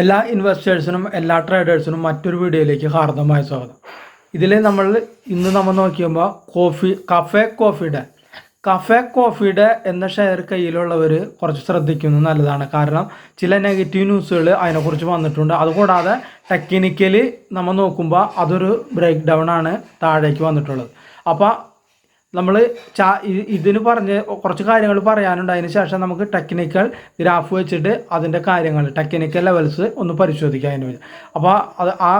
എല്ലാ ഇൻവെസ്റ്റേഴ്സിനും എല്ലാ ട്രേഡേഴ്സിനും മറ്റൊരു വീഡിയോയിലേക്ക് ഹാർദമായ സ്വാഗതം. ഇതിൽ നമ്മൾ ഇന്ന് നമ്മൾ നോക്കിയുമ്പോൾ കോഫി കഫേ കോഫിയുടെ. കഫേ കോഫിയുടെ എന്ന ഷെയർ കയ്യിലുള്ളവർ കുറച്ച് ശ്രദ്ധിക്കുന്നത് നല്ലതാണ്. കാരണം ചില നെഗറ്റീവ് ന്യൂസുകൾ അതിനെക്കുറിച്ച് വന്നിട്ടുണ്ട്. അതുകൂടാതെ ടെക്നിക്കലി നമ്മൾ നോക്കുമ്പോൾ അതൊരു ബ്രേക്ക് ഡൗൺ ആണ് താഴേക്ക് വന്നിട്ടുള്ളത്. അപ്പോൾ നമ്മൾ ചാ ഇതിന് പറഞ്ഞ് കുറച്ച് കാര്യങ്ങൾ പറയാനുണ്ട്. അതിന് ശേഷം നമുക്ക് ടെക്നിക്കൽ ഗ്രാഫ് വെച്ചിട്ട് അതിന്റെ കാര്യങ്ങൾ ടെക്നിക്കൽ ലെവൽസ് ഒന്ന് പരിശോധിക്കാം അതിന് അപ്പോൾ അത് ആ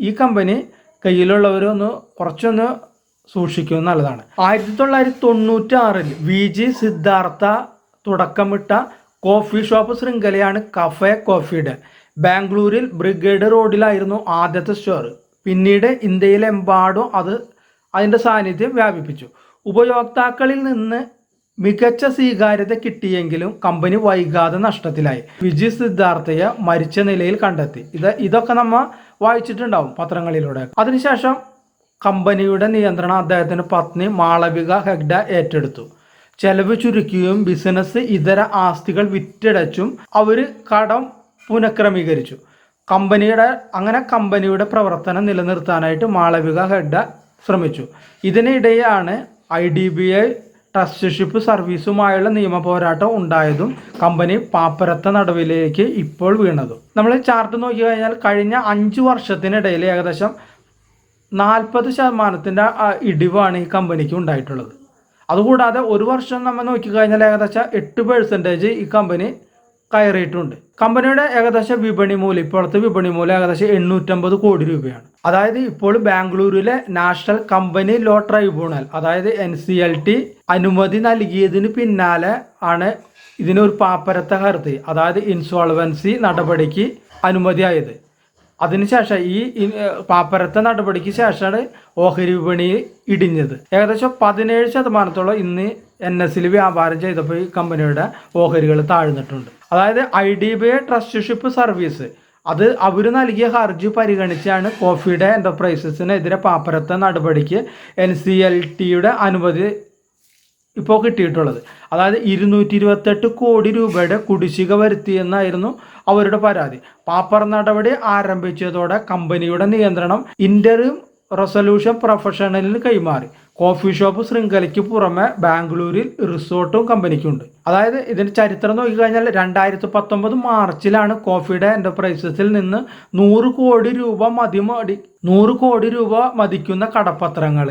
ഈ കമ്പനി കയ്യിലുള്ളവരൊന്ന് കുറച്ചൊന്ന് സൂക്ഷിക്കും നല്ലതാണ്. ആയിരത്തി തൊള്ളായിരത്തി തൊണ്ണൂറ്റി ആറിൽ വി ജി സിദ്ധാർത്ഥ തുടക്കമിട്ട കോഫി ഷോപ്പ് ശൃംഖലയാണ് കഫേ കോഫിയുടെ ബാംഗ്ലൂരിൽ ബ്രിഗേഡ് റോഡിലായിരുന്നു ആദ്യത്തെ സ്റ്റോർ പിന്നീട് ഇന്ത്യയിലെമ്പാടും അത് അതിന്റെ സാന്നിധ്യം വ്യാപിപ്പിച്ചു. ഉപയോക്താക്കളിൽ നിന്ന് മികച്ച സ്വീകാര്യത കിട്ടിയെങ്കിലും കമ്പനി വൈകാതെ നഷ്ടത്തിലായി. വിജി സിദ്ധാർത്ഥയെ മരിച്ച നിലയിൽ കണ്ടെത്തി. ഇത് ഇതൊക്കെ നമ്മൾ വായിച്ചിട്ടുണ്ടാവും പത്രങ്ങളിലൂടെ. അതിനുശേഷം കമ്പനിയുടെ നിയന്ത്രണം അദ്ദേഹത്തിന്റെ പത്നി മാളവിക ഹെഗ്ഡ ഏറ്റെടുത്തു. ചെലവ് ചുരുക്കിയും ബിസിനസ് ഇതര ആസ്തികൾ വിറ്റടച്ചും അവർ കടം പുനഃക്രമീകരിച്ചു. കമ്പനിയുടെ അങ്ങനെ കമ്പനിയുടെ പ്രവർത്തനം നിലനിർത്താനായിട്ട് മാളവിക ഹെഗ്ഡ ശ്രമിച്ചു. ഇതിനിടെയാണ് I D B I trusteeship സർവീസുമായുള്ള നിയമ പോരാട്ടം ഉണ്ടായതും കമ്പനി പാപ്പരത്ത നടുവിലേക്ക് ഇപ്പോൾ വീണതും. നമ്മൾ ചാർട്ട് നോക്കി കഴിഞ്ഞാൽ കഴിഞ്ഞ അഞ്ച് വർഷത്തിനിടയിൽ ഏകദേശം നാൽപ്പത് ശതമാനത്തിന്റെ ഇടിവാണ് ഈ കമ്പനിക്ക് ഉണ്ടായിട്ടുള്ളത്. അതുകൂടാതെ ഒരു വർഷം നമ്മൾ നോക്കിക്കഴിഞ്ഞാൽ ഏകദേശം എട്ട് പെർസെന്റേജ് ഈ കമ്പനി കയറിയിട്ടുണ്ട്. കമ്പനിയുടെ ഏകദേശം വിപണി മൂല്യം ഇപ്പോഴത്തെ വിപണി മൂല്യം ഏകദേശം എണ്ണൂറ്റമ്പത് കോടി രൂപയാണ്. അതായത് ഇപ്പോൾ ബാംഗ്ലൂരിലെ നാഷണൽ കമ്പനി ലോ ട്രൈബ്യൂണൽ അതായത് എൻ സി എൽ ടി അനുമതി നൽകിയതിന് പിന്നാലെ ആണ് ഇതിനൊരു പാപ്പരത്ത ഹർത്തി അതായത് ഇൻസോൾവൻസി നടപടിക്ക് അനുമതിയായത്. അതിനുശേഷം ഈ പാപ്പരത്ത നടപടിക്ക് ശേഷമാണ് ഓഹരി വിപണി ഇടിഞ്ഞത്. ഏകദേശം പതിനേഴ് ശതമാനത്തോളം ഇന്ന് എൻ എസിൽ വ്യാപാരം ചെയ്തപ്പോൾ ഈ കമ്പനിയുടെ ഓഹരികൾ താഴ്ന്നിട്ടുണ്ട്. അതായത് I D B I trusteeship service അത് അവർ നൽകിയ ഹർജി പരിഗണിച്ചാണ് കോഫിയുടെ എന്റർപ്രൈസസിനെതിരെ പാപ്പരത്ത നടപടിക്ക് എൻ സി എൽ ടിയുടെ അനുമതി ഇപ്പോൾ കിട്ടിയിട്ടുള്ളത്. അതായത് ഇരുന്നൂറ്റി ഇരുപത്തെട്ട് കോടി രൂപയുടെ കുടിശ്ശിക വരുത്തിയെന്നായിരുന്നു അവരുടെ പരാതി. പാപ്പർ നടപടി ആരംഭിച്ചതോടെ കമ്പനിയുടെ നിയന്ത്രണം ഇന്റർ റെസൊല്യൂഷൻ പ്രൊഫഷണലിന് കൈമാറി. കോഫി ഷോപ്പ് ശൃംഖലയ്ക്ക് പുറമെ ബാംഗ്ലൂരിൽ റിസോർട്ടും കമ്പനിക്കുണ്ട്. അതായത് ഇതിന്റെ ചരിത്രം നോക്കിക്കഴിഞ്ഞാൽ രണ്ടായിരത്തി പത്തൊമ്പത് മാർച്ചിലാണ് കോഫിയുടെ എന്റർപ്രൈസസിൽ നിന്ന് നൂറ് കോടി രൂപ മതിമടി നൂറ് കോടി രൂപ മതിക്കുന്ന കടപ്പത്രങ്ങൾ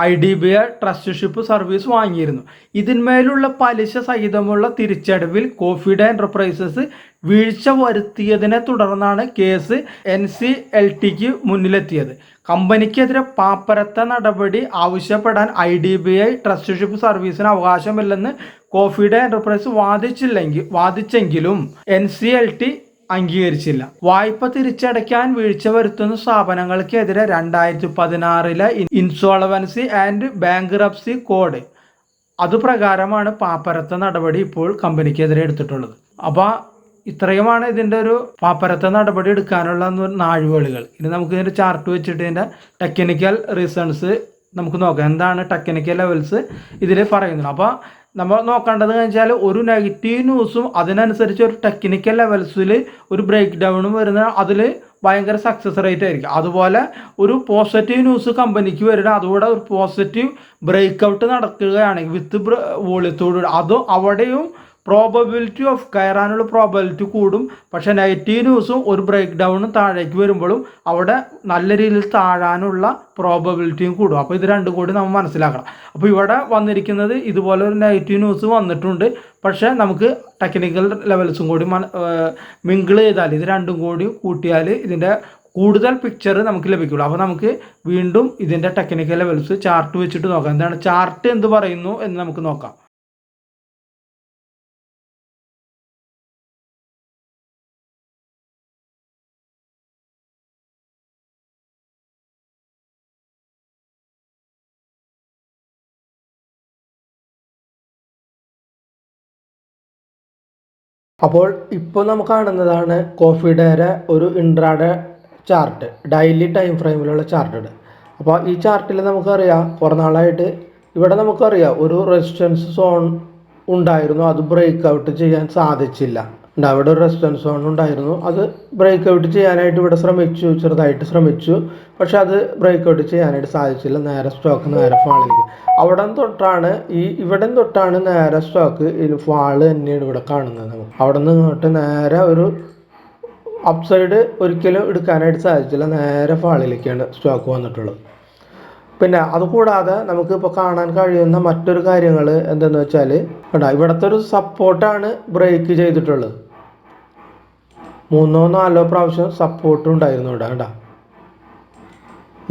I D B I trusteeship service വാങ്ങിയിരുന്നു. ഇതിന്മേലുള്ള പലിശ സഹിതമുള്ള തിരിച്ചടവിൽ കോഫിയുടെ എന്റർപ്രൈസസ് വീഴ്ച വരുത്തിയതിനെ തുടർന്നാണ് കേസ് എൻ സി എൽ ടിക്ക് മുന്നിലെത്തിയത്. കമ്പനിക്കെതിരെ പാപ്പരത്ത നടപടി ആവശ്യപ്പെടാൻ I D B I trusteeship സർവീസിന് അവകാശമില്ലെന്ന് കോഫിയുടെ എന്റർപ്രൈസ് വാദിച്ചില്ലെങ്കിൽ വാദിച്ചെങ്കിലും എൻ സി എൽ ടി അംഗീകരിച്ചില്ല. വായ്പ തിരിച്ചടയ്ക്കാൻ വീഴ്ച വരുത്തുന്ന സ്ഥാപനങ്ങൾക്കെതിരെ രണ്ടായിരത്തി പതിനാറിലെ ഇൻസോളവൻസി ആൻഡ് ബാങ്ക്റപ്സി കോഡ്. അതുപ്രകാരമാണ് പാപ്പരത്ത നടപടി ഇപ്പോൾ കമ്പനിക്കെതിരെ എടുത്തിട്ടുള്ളത്. അപ്പോൾ ഇത്രയുമാണ് ഇതിന്റെ ഒരു പാപ്പരത്ത നടപടി എടുക്കാനുള്ള നാഴുവേളുകൾ ഇനി നമുക്ക് ഇതിന്റെ ചാർട്ട് വെച്ചിട്ട് ഇതിന്റെ ടെക്നിക്കൽ റീസൺസ് നമുക്ക് നോക്കാം. എന്താണ് ടെക്നിക്കൽ ലെവൽസ് ഇതിൽ പറയുന്നത്. അപ്പോൾ നമ്മൾ നോക്കേണ്ടത് വെച്ചാൽ ഒരു നെഗറ്റീവ് ന്യൂസും അതിനനുസരിച്ച് ഒരു ടെക്നിക്കൽ ലെവൽസിൽ ഒരു ബ്രേക്ക് ഡൗണും വരുന്ന അതിൽ ഭയങ്കര സക്സസ് റേറ്റ് ആയിരിക്കും. അതുപോലെ ഒരു പോസിറ്റീവ് ന്യൂസ് കമ്പനിക്ക് വരുന്ന അതുകൂടെ ഒരു പോസിറ്റീവ് ബ്രേക്ക് ഔട്ട് നടക്കുകയാണെങ്കിൽ വിത്ത് വോളിയത്തോടുകൂടി അതും അവിടെയും പ്രോബബിലിറ്റി ഓഫ് കയറാനുള്ള പ്രോബബിലിറ്റി കൂടും. പക്ഷേ നെഗറ്റീവ് ന്യൂസും ഒരു ബ്രേക്ക് ഡൗണും താഴേക്ക് വരുമ്പോഴും അവിടെ നല്ല രീതിയിൽ താഴാനുള്ള പ്രോബബിലിറ്റിയും കൂടും. അപ്പോൾ ഇത് രണ്ടും കൂടി നമ്മൾ മനസ്സിലാക്കണം. അപ്പോൾ ഇവിടെ വന്നിരിക്കുന്നത് ഇതുപോലെ ഒരു നെഗറ്റീവ് ന്യൂസ് വന്നിട്ടുണ്ട്. പക്ഷേ നമുക്ക് ടെക്നിക്കൽ ലെവൽസും കൂടി മിങ്കിൾ ചെയ്താൽ ഇത് രണ്ടും കൂടി കൂട്ടിയാൽ ഇതിന്റെ കൂടുതൽ പിക്ചർ നമുക്ക് ലഭിക്കുള്ളൂ. അപ്പോൾ നമുക്ക് വീണ്ടും ഇതിന്റെ ടെക്നിക്കൽ ലെവൽസ് ചാർട്ട് വെച്ചിട്ട് നോക്കാം. എന്താണ് ചാർട്ട് എന്ത് പറയുന്നു എന്ന് നമുക്ക് നോക്കാം. അപ്പോൾ ഇപ്പോൾ നമുക്ക് കാണുന്നതാണ് കോഫിഡേരെ ഒരു ഇൻട്രാഡേ ചാർട്ട് ഡെയിലി ടൈം ഫ്രെയിമിലുള്ള ചാർട്ടാണ് അപ്പോൾ ഈ ചാർട്ടിൽ നമുക്കറിയാം കുറേ നാളായിട്ട് ഇവിടെ നമുക്കറിയാം ഒരു റെസിസ്റ്റൻസ് സോൺ ഉണ്ടായിരുന്നു അത് ബ്രേക്ക് ഔട്ട് ചെയ്യാൻ സാധിച്ചില്ല. അവിടെ ഒരു റെസിസ്റ്റൻസ് സോൺ ഉണ്ടായിരുന്നു അത് ബ്രേക്ക് ഔട്ട് ചെയ്യാനായിട്ട് ഇവിടെ ശ്രമിച്ചു ചെറുതായിട്ട് ശ്രമിച്ചു. പക്ഷെ അത് ബ്രേക്ക് ഔട്ട് ചെയ്യാനായിട്ട് സാധിച്ചില്ല. നേരെ സ്റ്റോക്ക് നേരെ ഫാളിലേക്ക് അവിടെ തൊട്ടാണ് ഈ ഇവിടെ തൊട്ടാണ് നേരെ സ്റ്റോക്ക് ഫാൾ തന്നെയാണ് ഇവിടെ കാണുന്നത് നമുക്ക്. അവിടെ നിന്ന് ഇങ്ങോട്ട് നേരെ ഒരു അപ്സൈഡ് സൈഡ് ഒരിക്കലും എടുക്കാനായിട്ട് സാധിച്ചില്ല. നേരെ ഫാളിലേക്കാണ് സ്റ്റോക്ക് വന്നിട്ടുള്ളത്. പിന്നെ അതുകൂടാതെ നമുക്ക് ഇപ്പോൾ കാണാൻ കഴിയുന്ന മറ്റൊരു കാര്യങ്ങൾ എന്തെന്ന് വെച്ചാൽ കേട്ടോ ഇവിടുത്തെ ഒരു സപ്പോർട്ടാണ് ബ്രേക്ക് ചെയ്തിട്ടുള്ളത്. മൂന്നോ നാലോ പ്രാവശ്യം സപ്പോർട്ടും ഉണ്ടായിരുന്നു ഇവിടെ കേട്ടോ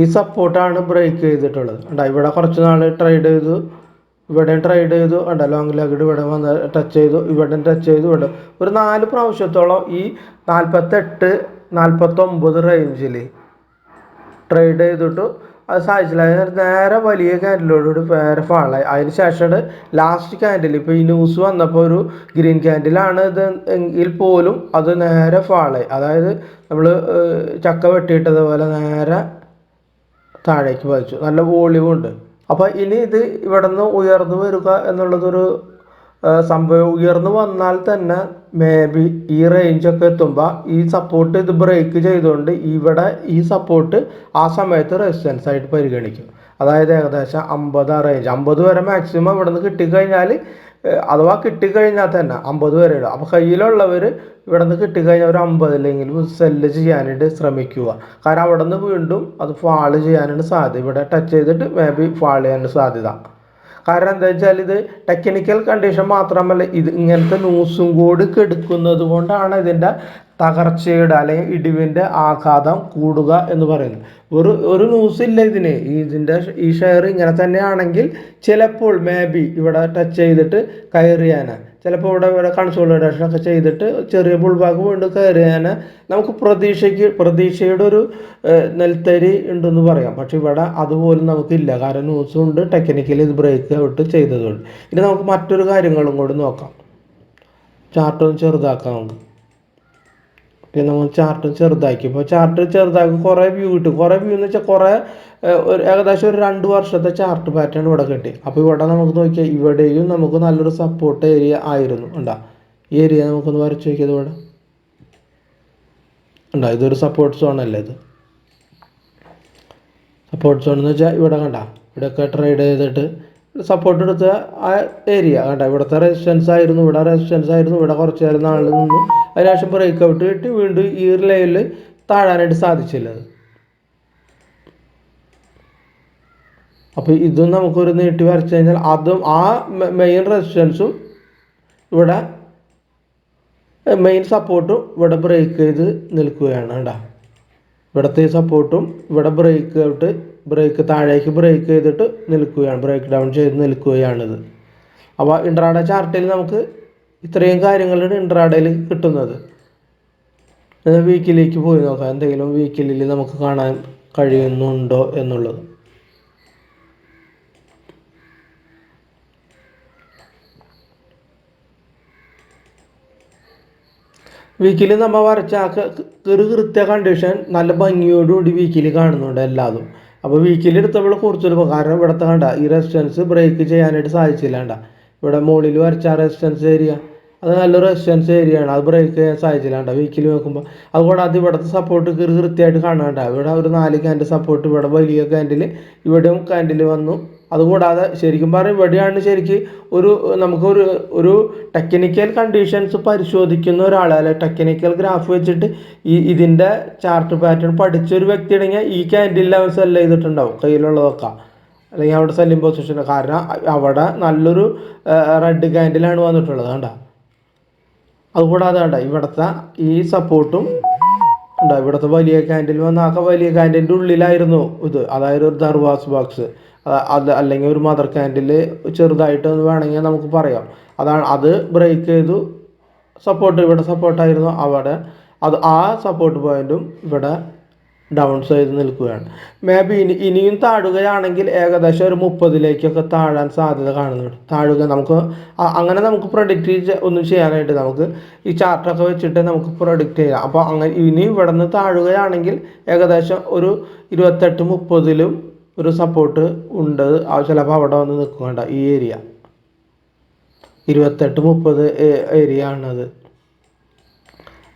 ഈ സപ്പോർട്ടാണ് ബ്രേക്ക് ചെയ്തിട്ടുള്ളത്. കണ്ടോ ഇവിടെ കുറച്ച് നാൾ ട്രേഡ് ചെയ്തു ഇവിടെയും ട്രേഡ് ചെയ്തു കണ്ടോ ലോങ് ലെഗഡ് ഇവിടെ വന്ന് ടച്ച് ചെയ്തു ഇവിടെയും ടച്ച് ചെയ്തു ഇവിടെ ഒരു നാല് പ്രാവശ്യത്തോളം ഈ നാൽപ്പത്തെട്ട് നാൽപ്പത്തൊമ്പത് റേഞ്ചിൽ ട്രേഡ് ചെയ്തിട്ട്. അത് സാധിച്ചില്ല. അതിന് നേരെ വലിയ ക്യാൻഡിലോടുകൂടി വേറെ ഫാളായി അതിന് ശേഷമാണ് ലാസ്റ്റ് ക്യാൻഡിൽ ഇപ്പോൾ ഈ ന്യൂസ് വന്നപ്പോൾ ഒരു ഗ്രീൻ ക്യാൻഡിലാണ് ഇത് എങ്കിൽ പോലും അത് നേരെ ഫാളായി അതായത് നമ്മൾ ചക്ക വെട്ടിയിട്ടതുപോലെ നേരെ താഴേക്ക് പതിച്ചു നല്ല വോളിയം ഉണ്ട് അപ്പോൾ ഇനി ഇത് ഇവിടെ നിന്ന് ഉയർന്നു വരിക എന്നുള്ളതൊരു സംഭവം ഉയർന്നു വന്നാൽ തന്നെ മേ ബി ഈ റേഞ്ചൊക്കെ എത്തുമ്പോൾ ഈ സപ്പോർട്ട് ഇത് ബ്രേക്ക് ചെയ്തുകൊണ്ട് ഇവിടെ ഈ സപ്പോർട്ട് ആ സമയത്ത് റെസിസ്റ്റൻസ് ആയിട്ട് പരിഗണിക്കും. അതായത് ഏകദേശം അമ്പത് ആ റേഞ്ച് അമ്പത് വരെ മാക്സിമം ഇവിടെ നിന്ന് കിട്ടിക്കഴിഞ്ഞാൽ അഥവാ കിട്ടിക്കഴിഞ്ഞാൽ തന്നെ അമ്പത് വരെ ഇടും അപ്പോൾ കയ്യിലുള്ളവർ ഇവിടെ നിന്ന് കിട്ടിക്കഴിഞ്ഞാൽ ഒരു അമ്പതിലെങ്കിലും സെല്ല് ചെയ്യാനായിട്ട് ശ്രമിക്കുക. കാരണം അവിടെ നിന്ന് വീണ്ടും അത് ഫാൾ ചെയ്യാനാണ് സാധ്യത. ഇവിടെ ടച്ച് ചെയ്തിട്ട് മേ ബി ഫാൾ ചെയ്യാനാണ് സാധ്യത. കാരണം എന്താ വെച്ചാൽ ഇത് ടെക്നിക്കൽ കണ്ടീഷൻ മാത്രമല്ല ഇത് ഇങ്ങനത്തെ ന്യൂസും കൂടി കെടുക്കുന്നത് കൊണ്ടാണ് ഇതിന്റെ തകർച്ചയുടെ അല്ലെങ്കിൽ ഇടിവിന്റെ ആഘാതം കൂടുക എന്ന് പറയുന്നു. ഒരു ഒരു ന്യൂസ് ഇല്ല ഇതിന്. ഇതിന്റെ ഈ ഷെയർ ഇങ്ങനെ തന്നെയാണെങ്കിൽ ചിലപ്പോൾ മേ ബി ഇവിടെ ടച്ച് ചെയ്തിട്ട് കയറിയാന്. ചിലപ്പോൾ ഇവിടെ ഇവിടെ കൺസോളിഡേഷൻ ഒക്കെ ചെയ്തിട്ട് ചെറിയ പുൾബാക്ക് വീണ്ടും കയറിയാന്. നമുക്ക് പ്രതീക്ഷയ്ക്ക് പ്രതീക്ഷയുടെ ഒരു നെൽത്തരി ഉണ്ടെന്ന് പറയാം. പക്ഷെ ഇവിടെ അതുപോലും നമുക്കില്ല. കാരണം ന്യൂസും ഉണ്ട് ടെക്നിക്കലി ഇത് ബ്രേക്ക് ഔട്ട് ചെയ്തതുകൊണ്ട്. ഇനി നമുക്ക് മറ്റൊരു കാര്യങ്ങളും കൂടി നോക്കാം. ചാർട്ടൊന്ന് ചെറുതാക്കാം നമുക്ക്. പിന്നെ നമ്മൾ ചാർട്ട് ചെറുതാക്കി. ഇപ്പോൾ ചാർട്ട് ചെറുതാക്കി കുറേ വ്യൂ കിട്ടും. കുറേ വ്യൂ എന്ന് വെച്ചാൽ കുറേ ഒരു ഏകദേശം ഒരു രണ്ട് വർഷത്തെ ചാർട്ട് പാറ്റേൺ ഇവിടെ കിട്ടി. അപ്പോൾ ഇവിടെ നമുക്ക് നോക്കിയാൽ ഇവിടെയും നമുക്ക് നല്ലൊരു സപ്പോർട്ട് ഏരിയ ആയിരുന്നു. ഉണ്ടാ ഈ ഏരിയ നമുക്കൊന്ന് വരച്ച് നോക്കിയത് ഇവിടെ. ഉണ്ടാ ഇതൊരു സപ്പോർട്ട് സോണല്ലേ ഇത്? സപ്പോർട്ട് സോൺ എന്ന് വെച്ചാൽ ഇവിടെ കണ്ട? ഇവിടെയൊക്കെ ട്രേഡ് ചെയ്തിട്ട് സപ്പോർട്ട് എടുത്ത ആ ഏരിയ കണ്ട? ഇവിടുത്തെ റെസിസ്റ്റൻസ് ആയിരുന്നു ഇവിടെ റെസിസ്റ്റൻസ് ആയിരുന്നു ഇവിടെ കുറച്ച് നേരം നാളിൽ നിന്നു അതിനുശേഷം ബ്രേക്ക് ഔട്ട് കിട്ടി. വീണ്ടും ഈ ഒരു ലെവലിൽ താഴാനായിട്ട് സാധിച്ചില്ല അപ്പോൾ ഇതും നമുക്കൊരു നീട്ടി വരച്ചു കഴിഞ്ഞാൽ അതും ആ മെയിൻ റെസിസ്റ്റൻസും ഇവിടെ മെയിൻ സപ്പോർട്ടും ഇവിടെ ബ്രേക്ക് ചെയ്ത് നിൽക്കുകയാണ് കേട്ടോ ഇവിടുത്തെ സപ്പോർട്ടും ഇവിടെ ബ്രേക്ക് ഔട്ട് ബ്രേക്ക് താഴേക്ക് ബ്രേക്ക് ചെയ്തിട്ട് നിൽക്കുകയാണ്. ബ്രേക്ക് ഡൗൺ ചെയ്ത് നിൽക്കുകയാണിത്. അപ്പോൾ ഇൻട്രാഡ ചാർട്ടിൽ നമുക്ക് ഇത്രയും കാര്യങ്ങളാണ് ഇൻട്രാഡയിൽ കിട്ടുന്നത്. വീക്കിലേക്ക് പോയി നോക്കാം. എന്തെങ്കിലും വീക്കിലിൽ നമുക്ക് കാണാൻ കഴിയുന്നുണ്ടോ എന്നുള്ളത്. വീക്കിലി നമ്മൾ വരച്ച ആ കൃത്യ കണ്ടീഷൻ നല്ല ഭംഗിയോടുകൂടി വീക്കിലി കാണുന്നുണ്ട് എല്ലാതും. അപ്പോൾ വീക്കിലി എടുത്തപ്പോൾ കുറച്ചൊരു കാരണം ഇവിടുത്തെ കണ്ട ഈ റെസിസ്റ്റൻസ് ബ്രേക്ക് ചെയ്യാനായിട്ട് സാധിച്ചില്ല കണ്ട. ഇവിടെ മുകളിൽ വരച്ച റെസിസ്റ്റൻസ് ഏരിയ അത് നല്ലൊരു റെസിസ്റ്റൻസ് ഏരിയ ആണ്. അത് ബ്രേക്ക് ചെയ്യാൻ സാധിച്ചില്ല കണ്ട വീക്കിലി നോക്കുമ്പോൾ അതുകൂടാതെ ഇവിടുത്തെ സപ്പോർട്ട് കൃത്യമായിട്ട് കാണാണ്ട ഇവിടെ ഒരു നാല് ക്യാൻഡിൽ സപ്പോർട്ട് ഇവിടെ വലിയ ക്യാൻഡിൽ ഇവിടെയും ക്യാൻഡിൽ വന്നു. അതുകൂടാതെ ശരിക്കും പറഞ്ഞാൽ ഇവിടെയാണ് ശരിക്ക് ഒരു നമുക്കൊരു ഒരു ടെക്നിക്കൽ കണ്ടീഷൻസ് പരിശോധിക്കുന്ന ഒരാൾ അല്ലെ ടെക്നിക്കൽ ഗ്രാഫ് വെച്ചിട്ട് ഈ ഇതിന്റെ ചാർട്ട് പാറ്റേൺ പഠിച്ച ഒരു വ്യക്തി ആണെങ്കിൽ ഈ ക്യാൻഡിൽ അവൻ സെൽ ചെയ്തിട്ടുണ്ടാവും കയ്യിലുള്ളതൊക്കെ. അല്ലെങ്കിൽ അവിടെ സെല്ലിംഗ് പൊസിഷൻ കാരണം അവിടെ നല്ലൊരു റെഡ് ക്യാൻഡിലാണ് വന്നിട്ടുള്ളത് കണ്ട. അതുകൂടാതെ കണ്ട ഇവിടുത്തെ ഈ സപ്പോർട്ടും ഉണ്ട് ഇവിടുത്തെ വലിയ ക്യാൻഡിൽ വന്ന ആ വലിയ ക്യാൻഡിന്റെ ഉള്ളിലായിരുന്നു ഇത്. അതായത് ഒരു ദർവാസ് ബോക്സ് അത് അല്ലെങ്കിൽ ഒരു മദർ ക്യാൻഡിൽ ചെറുതായിട്ട് എന്ന് വേണമെങ്കിൽ നമുക്ക് പറയാം. അതാണ് അത് ബ്രേക്ക് ചെയ്തു. സപ്പോർട്ട് ഇവിടെ സപ്പോർട്ടായിരുന്നു അവിടെ അത് ആ സപ്പോർട്ട് പോയിന്റും ഇവിടെ ഡൗൺ സൈഡ് നിൽക്കുകയാണ്. മേ ബി ഇനി ഇനിയും താഴുകയാണെങ്കിൽ ഏകദേശം ഒരു മുപ്പതിലേക്കൊക്കെ താഴാൻ സാധ്യത കാണുന്നുണ്ട്. താഴുക നമുക്ക് അങ്ങനെ നമുക്ക് പ്രൊഡിക്റ്റ് ഒന്നും ചെയ്യാനായിട്ട് നമുക്ക് ഈ ചാർട്ടൊക്കെ വെച്ചിട്ട് നമുക്ക് പ്രൊഡിക്റ്റ് ചെയ്യാം. അപ്പോൾ അങ്ങനെ ഇനി ഇവിടെ നിന്ന് താഴുകയാണെങ്കിൽ ഏകദേശം ഒരു ഇരുപത്തെട്ട് മുപ്പതിലും ഒരു സപ്പോർട്ട് ഉണ്ട്. ചിലപ്പോൾ അവിടെ വന്ന് നിൽക്കേണ്ട ഈ ഏരിയ ഇരുപത്തെട്ട് മുപ്പത് ഏരിയ ആണത്.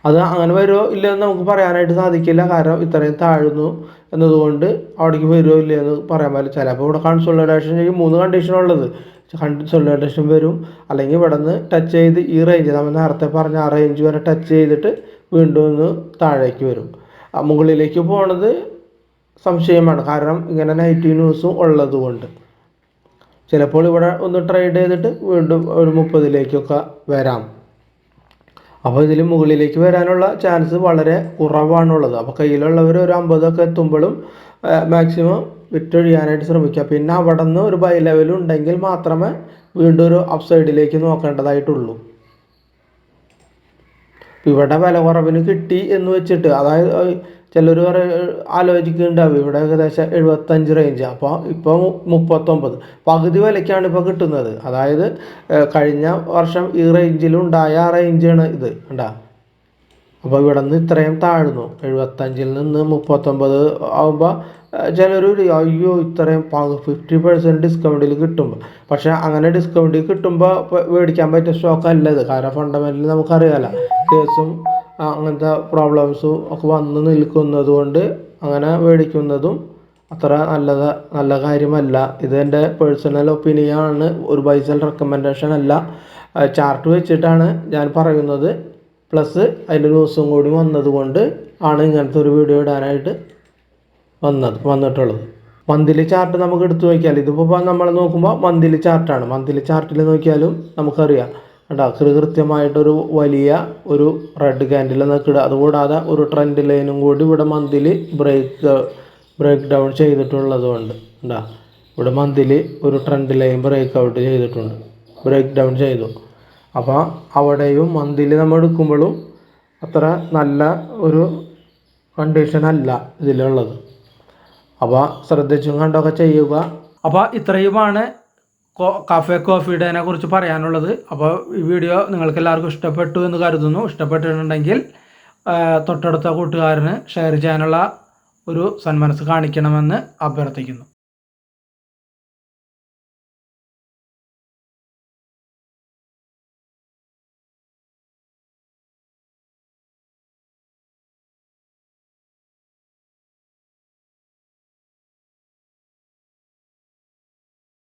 അത് അങ്ങനെ വരുമോ ഇല്ലയെന്ന് നമുക്ക് പറയാനായിട്ട് സാധിക്കില്ല. കാരണം ഇത്രയും താഴ്ന്നു എന്നതുകൊണ്ട് അവിടേക്ക് വരുമോ ഇല്ലയെന്ന് പറയാൻ പറ്റില്ല. ചിലപ്പോൾ ഇവിടെ കൺസോളിഡേഷൻ ചെയ്യും. മൂന്ന് കണ്ടീഷനുള്ളത് കൺസോളിഡേഷൻ വരും. അല്ലെങ്കിൽ ഇവിടെ നിന്ന് ടച്ച് ചെയ്ത് ഈ റേഞ്ച് നമ്മൾ നേരത്തെ പറഞ്ഞ ആ റേഞ്ച് വരെ ടച്ച് ചെയ്തിട്ട് വീണ്ടും ഒന്ന് താഴേക്ക് വരും. മുകളിലേക്ക് പോണത് സംശയമാണ്. കാരണം ഇങ്ങനെ നെഗറ്റീവ് ന്യൂസും ഉള്ളതുകൊണ്ട്. ചിലപ്പോൾ ഇവിടെ ഒന്ന് ട്രേഡ് ചെയ്തിട്ട് വീണ്ടും ഒരു മുപ്പതിലേക്കൊക്കെ വരാം. അപ്പോൾ ഇതിൽ മുകളിലേക്ക് വരാനുള്ള ചാൻസ് വളരെ കുറവാണുള്ളത്. അപ്പോൾ കയ്യിലുള്ളവർ ഒരു അമ്പതൊക്കെ എത്തുമ്പോഴും മാക്സിമം വിറ്റൊഴിയാനായിട്ട് ശ്രമിക്കുക. പിന്നെ അവിടെ നിന്ന് ഒരു ബൈ ലെവൽ ഉണ്ടെങ്കിൽ മാത്രമേ വീണ്ടും ഒരു അപ്സൈഡിലേക്ക് നോക്കേണ്ടതായിട്ടുള്ളൂ. ഇവിടെ വില കുറവിന് കിട്ടി എന്ന് വെച്ചിട്ട് അതായത് ചിലർ പറ ആലോചിക്കുന്നുണ്ടാവും ഇവിടെ ഏകദേശം എഴുപത്തഞ്ച് റേഞ്ച് അപ്പോൾ ഇപ്പോൾ മുപ്പത്തൊമ്പത്. പകുതി വിലയ്ക്കാണ് ഇപ്പോൾ കിട്ടുന്നത്. അതായത് കഴിഞ്ഞ വർഷം ഈ റേഞ്ചിലുണ്ടായ ആ റേഞ്ചാണ് ഇത് ഉണ്ടാ അപ്പോൾ ഇവിടെ നിന്ന് ഇത്രയും താഴ്ന്നു. എഴുപത്തഞ്ചിൽ നിന്ന് മുപ്പത്തൊമ്പത് ആകുമ്പോൾ ചിലർ അയ്യോ ഇത്രയും ഫിഫ്റ്റി പെർസെന്റ് ഡിസ്കൗണ്ടിൽ കിട്ടുമ്പോൾ പക്ഷേ അങ്ങനെ ഡിസ്കൗണ്ടിൽ കിട്ടുമ്പോൾ മേടിക്കാൻ പറ്റിയ സ്റ്റോക്ക് അല്ല ഇത്. കാരണം ഫണ്ടമെന്റലി നമുക്കറിയാമല്ലോ കേസും അങ്ങനത്തെ പ്രോബ്ലംസും ഒക്കെ വന്ന് നിൽക്കുന്നത് കൊണ്ട് അങ്ങനെ മേടിക്കുന്നതും അത്ര നല്ലത് നല്ല കാര്യമല്ല. ഇത് പേഴ്സണൽ ഒപ്പീനിയൻ ആണ്. ഒരു ബൈസൽ റെക്കമെൻഡേഷൻ അല്ല. ചാർട്ട് വെച്ചിട്ടാണ് ഞാൻ പറയുന്നത്. പ്ലസ് അതിന്റെ ന്യൂസും കൂടി വന്നതുകൊണ്ട് ആണ് ഇങ്ങനത്തെ ഒരു വീഡിയോ ഇടാനായിട്ട് വന്നത് വന്നിട്ടുള്ളത്. മന്ത്ലി ചാർട്ട് നമുക്ക് എടുത്തു നോക്കിയാൽ ഇതിപ്പോൾ നമ്മൾ നോക്കുമ്പോൾ മന്ത്ലി ചാർട്ടാണ് മന്ത്ലി ചാർട്ടിൽ നോക്കിയാലും നമുക്കറിയാം. കേട്ടോ കൃ കൃത്യമായിട്ടൊരു വലിയ ഒരു റെഡ് ക്യാൻഡിൽ നിൽക്കുക അതുകൂടാതെ ഒരു ട്രെൻഡ് ലൈനും കൂടി ഇവിടെ മന്തിൽ ബ്രേക്ക് ബ്രേക്ക് ഡൗൺ ചെയ്തിട്ടുള്ളത് കൊണ്ട് ഉണ്ടാ ഇവിടെ മന്തിലി ഒരു ട്രെൻഡ് ലൈൻ ബ്രേക്ക് ഔട്ട് ചെയ്തിട്ടുണ്ട്. ബ്രേക്ക് ഡൗൺ ചെയ്തു. അപ്പോൾ അവിടെയും മന്തിൽ നമ്മൾ എടുക്കുമ്പോഴും അത്ര നല്ല ഒരു കണ്ടീഷനല്ല ഇതിലുള്ളത്. അപ്പോൾ ശ്രദ്ധിച്ചും കണ്ടൊക്കെ ചെയ്യുക. അപ്പോൾ ഇത്രയുമാണ് കഫേ കോഫിയുടെ കുറിച്ച് പറയാനുള്ളത്. അപ്പോൾ ഈ വീഡിയോ നിങ്ങൾക്ക് എല്ലാവർക്കും ഇഷ്ടപ്പെട്ടു എന്ന് കരുതുന്നു. ഇഷ്ടപ്പെട്ടിട്ടുണ്ടെങ്കിൽ തൊട്ടടുത്ത കൂട്ടുകാരന് ഷെയർ ചെയ്യാനുള്ള ഒരു സന്മനസ് കാണിക്കണമെന്ന് അഭ്യർത്ഥിക്കുന്നു.